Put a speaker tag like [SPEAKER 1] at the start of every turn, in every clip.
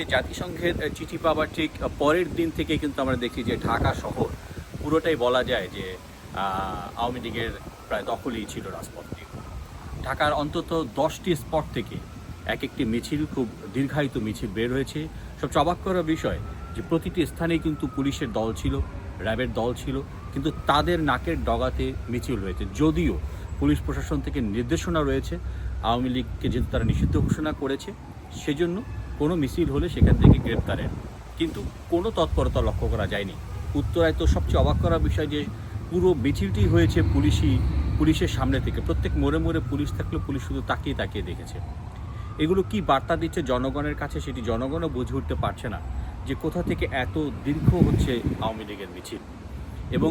[SPEAKER 1] যে জাতিসংঘের চিঠি পাওয়ার ঠিক পরের দিন থেকে কিন্তু আমরা দেখি যে ঢাকা শহর পুরোটাই বলা যায় যে আওয়ামী লীগের প্রায় দখলেই ছিল রাজপথটি। ঢাকার অন্তত দশটি স্পট থেকে এক একটি মিছিল, খুব দীর্ঘায়িত মিছিল বের হয়েছে। সবচেয়ে অবাক করার বিষয় যে প্রতিটি স্থানেই কিন্তু পুলিশের দল ছিল, র্যাবের দল ছিল, কিন্তু তাদের নাকের ডগাতে মিছিল রয়েছে। যদিও পুলিশ প্রশাসন থেকে নির্দেশনা রয়েছে, আওয়ামী লীগকে যেহেতু তারা নিষিদ্ধ ঘোষণা করেছে, সেজন্য মিছিল হলে সেখান থেকে গ্রেপ্তারের। কিন্তু কোনো তৎপরতা লক্ষ্য করা যায়নি। উত্তরায় তো সবচেয়ে অবাক করার বিষয় যে, পুরো মিছিলটি হয়েছে পুলিশই পুলিশের সামনে থেকে। প্রত্যেক মোড়ে মোড়ে পুলিশ থাকলেও পুলিশ শুধু তাকিয়ে তাকিয়ে দেখেছে। এগুলো কি বার্তা দিচ্ছে জনগণের কাছে সেটি জনগণও বুঝে উঠতে পারছে না যে কোথা থেকে এত দীর্ঘ হচ্ছে আওয়ামী লীগের মিছিল। এবং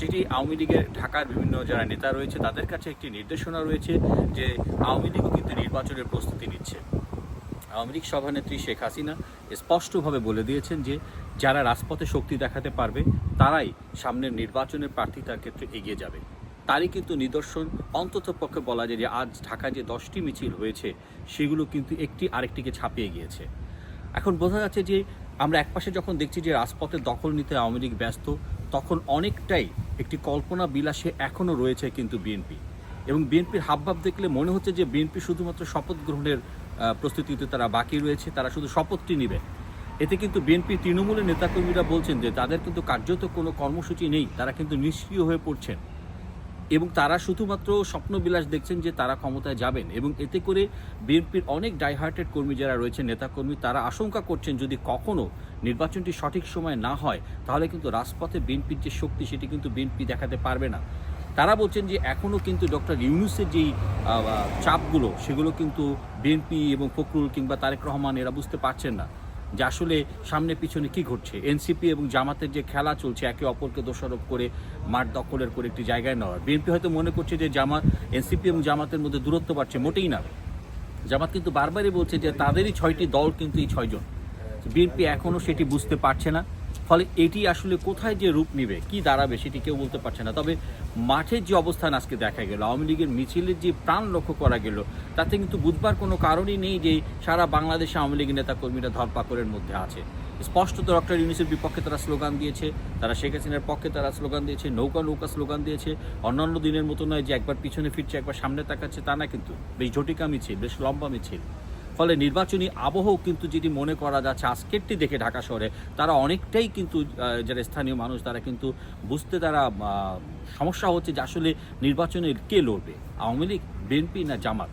[SPEAKER 1] যেটি আওয়ামী লীগের ঢাকার বিভিন্ন যারা নেতা রয়েছে তাদের কাছে একটি নির্দেশনা রয়েছে যে, আওয়ামী লীগও কিন্তু নির্বাচনের প্রস্তুতি নিচ্ছে। আওয়ামী লীগ সভানেত্রী শেখ হাসিনা স্পষ্টভাবে বলে দিয়েছেন যে, যারা রাজপথে শক্তি দেখাতে পারবে, তারাই সামনের নির্বাচনের প্রার্থিতার ক্ষেত্রে এগিয়ে যাবে। তারই কিন্তু নিদর্শন, অন্তত পক্ষে বলা যায় যে, আজ ঢাকায় যে দশটি মিছিল হয়েছে, সেগুলো কিন্তু একটি আরেকটিকে ছাপিয়ে গিয়েছে। এখন বোঝা যাচ্ছে যে, আমরা একপাশে যখন দেখছি যে রাজপথে দখল নিতে আওয়ামী লীগ ব্যস্ত, তখন অনেকটাই একটি কল্পনা বিলাসে এখনও রয়েছে কিন্তু বিএনপি। এবং বিএনপির হাবভাব দেখলে মনে হচ্ছে যে, বিএনপি শুধুমাত্র শপথ গ্রহণের প্রস্তুতিতে তারা বাকি রয়েছে, তারা শুধু শপথটি নেবে। এতে কিন্তু বিএনপি তৃণমূলের নেতাকর্মীরা বলছেন যে তাদের কিন্তু কার্যত কোনো কর্মসূচি নেই, তারা কিন্তু নিষ্ক্রিয় হয়ে পড়ছেন। এবং তারা শুধুমাত্র স্বপ্নবিলাস দেখছেন যে তারা ক্ষমতায় যাবেন। এবং এতে করে বিএনপির অনেক ডাইহার্টেড কর্মী যারা রয়েছেন, নেতাকর্মী, তারা আশঙ্কা করছেন যদি কখনো নির্বাচনটি সঠিক সময় না হয়, তাহলে কিন্তু রাজপথে বিএনপির যে শক্তি, সেটি কিন্তু বিএনপি দেখাতে পারবে না। তারা বলছেন যে এখনও কিন্তু ডক্টর ইউনুসের যেই চাপগুলো, সেগুলো কিন্তু বিএনপি এবং ফখরুল কিংবা তারেক রহমান এরা বুঝতে পারছেন না যে আসলে সামনে পিছনে কি ঘটছে। এনসিপি এবং জামাতের যে খেলা চলছে, একে অপরকে দোষারোপ করে, মাঠ দখলের করে একটি জায়গায় নেওয়া। বিএনপি হয়তো মনে করছে যে জামাত, এনসিপি এবং জামাতের মধ্যে দূরত্ব বাড়ছে, মোটেই না। জামাত কিন্তু বারবারই বলছে যে তাদেরই ছয়টি দল কিন্তু এই ছয়জন। বিএনপি এখনও সেটি বুঝতে পারছে না। ফলে এটি আসলে কোথায় যে রূপ নেবে, কি দাঁড়াবে সেটি কেউ বলতে পারছে না। তবে মাঠের যে অবস্থান আজকে দেখা গেল, আওয়ামী লীগের মিছিলের যে প্রাণ লক্ষ্য করা গেল, তাতে কিন্তু বুধবার কোনো কারণই নেই যে সারা বাংলাদেশে আওয়ামী লীগের নেতাকর্মীরা ধরপাকড়ের মধ্যে আছে। স্পষ্টত ডক্টর ইউনিসের বিপক্ষে তারা স্লোগান দিয়েছে, তারা শেখ হাসিনার পক্ষে তারা স্লোগান দিয়েছে, নৌকা নৌকা স্লোগান দিয়েছে, অন্যান্য দিনের মতো নয় যে একবার পিছনে ফিরছে, একবার সামনে তাকাচ্ছে, তা না কিন্তু। বেশ ঝটিকা মিছিল, বেশ লম্বা মিছিল। ফলে নির্বাচনী আবহও কিন্তু যেটি মনে করা যাচ্ছে আজকেরটি দেখে ঢাকা শহরে তারা অনেকটাই কিন্তু যারা স্থানীয় মানুষ, তারা কিন্তু বুঝতে তারা সমস্যা হচ্ছে যে আসলে নির্বাচনে কে লড়বে? আওয়ামী লীগ, বিএনপি না জামাত?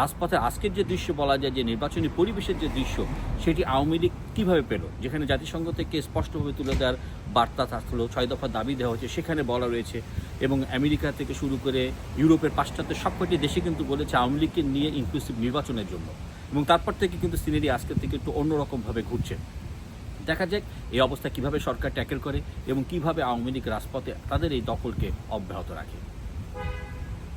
[SPEAKER 1] রাজপথে আজকের যে দৃশ্য বলা যায় যে নির্বাচনী পরিবেশের যে দৃশ্য, সেটি আওয়ামী লীগ কীভাবে পেল? যেখানে জাতিসংঘ থেকে স্পষ্টভাবে তুলে দেওয়ার বার্তা থাকল ছয় দফা দাবি দেওয়া হয়েছে, সেখানে বলা রয়েছে, এবং আমেরিকা থেকে শুরু করে ইউরোপের পাশ্চাত্য সবকটি দেশে কিন্তু বলেছে আওয়ামী লীগকে নিয়ে ইনক্লুসিভ নির্বাচনের জন্য। এবং তারপর থেকে কিন্তু সিনেরি আজকের থেকে একটু অন্যরকমভাবে ঘুরছে। দেখা যাক এই অবস্থা কীভাবে সরকার ট্যাকেল করে এবং কীভাবে আওয়ামী লীগ রাজপথে তাদের এই দখলকে অব্যাহত রাখে।